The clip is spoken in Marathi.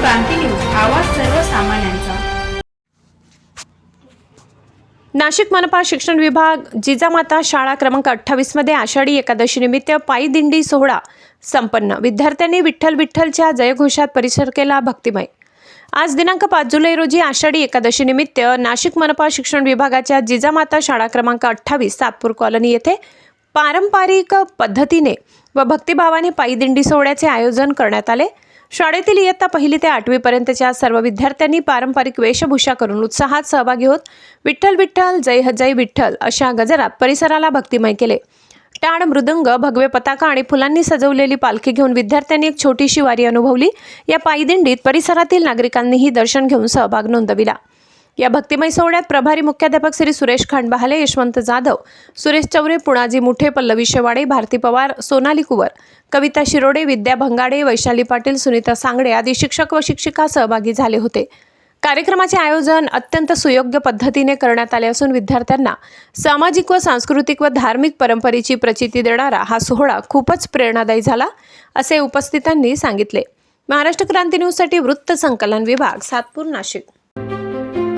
क्रांती न्यूज आवाज सर्वसामान्यांचा. नाशिक मनपा शिक्षण विभाग जिजामाता शाळा क्रमांक अठ्ठावीसमध्ये आषाढी एकादशी निमित्त पायी दिंडी सोहळा संपन्न. विद्यार्थ्यांनी विठ्ठल विठ्ठलच्या जयघोषात परिसर केला भक्तिमय. आज दिनांक पाच जुलै रोजी आषाढी एकादशी निमित्त नाशिक मनपा शिक्षण विभागाच्या जिजामाता शाळा क्रमांक अठ्ठावीस सातपूर कॉलनी येथे पारंपरिक पद्धतीने व भक्तिभावाने पायी दिंडी सोहळ्याचे आयोजन करण्यात आले. शाळेतील इयत्ता पहिली ते आठवीपर्यंतच्या सर्व विद्यार्थ्यांनी पारंपरिक वेशभूषा करून उत्साहात सहभागी होत विठ्ठल विठ्ठल जय जय विठ्ठल अशा गजरात परिसराला भक्तिमय केले. टाळ मृदंग भगवे पताका आणि फुलांनी सजवलेली पालखी घेऊन विद्यार्थ्यांनी एक छोटीशी वारी अनुभवली. या पायदिंडीत परिसरातील नागरिकांनीही दर्शन घेऊन सहभाग नोंदविला. या भक्तिमय सोहळ्यात प्रभारी मुख्याध्यापक श्री सुरेश खांडबहाले यशवंत जाधव सुरेश चौरे पुणाजी मुठे पल्लवी शेवाडे भारती पवार सोनाली कुवर कविता शिरोडे विद्या भंगाडे वैशाली पाटील सुनीता सांगडे आदी शिक्षक व शिक्षिका सहभागी झाले होते. कार्यक्रमाचे आयोजन अत्यंत सुयोग्य पद्धतीने करण्यात आले असून विद्यार्थ्यांना सामाजिक व सांस्कृतिक व धार्मिक परंपरेची प्रचिती देणारा हा सोहळा खूपच प्रेरणादायी झाला असे उपस्थितांनी सांगितले. महाराष्ट्र क्रांती न्यूजसाठी वृत्त संकलन विभाग सातपूर नाशिक.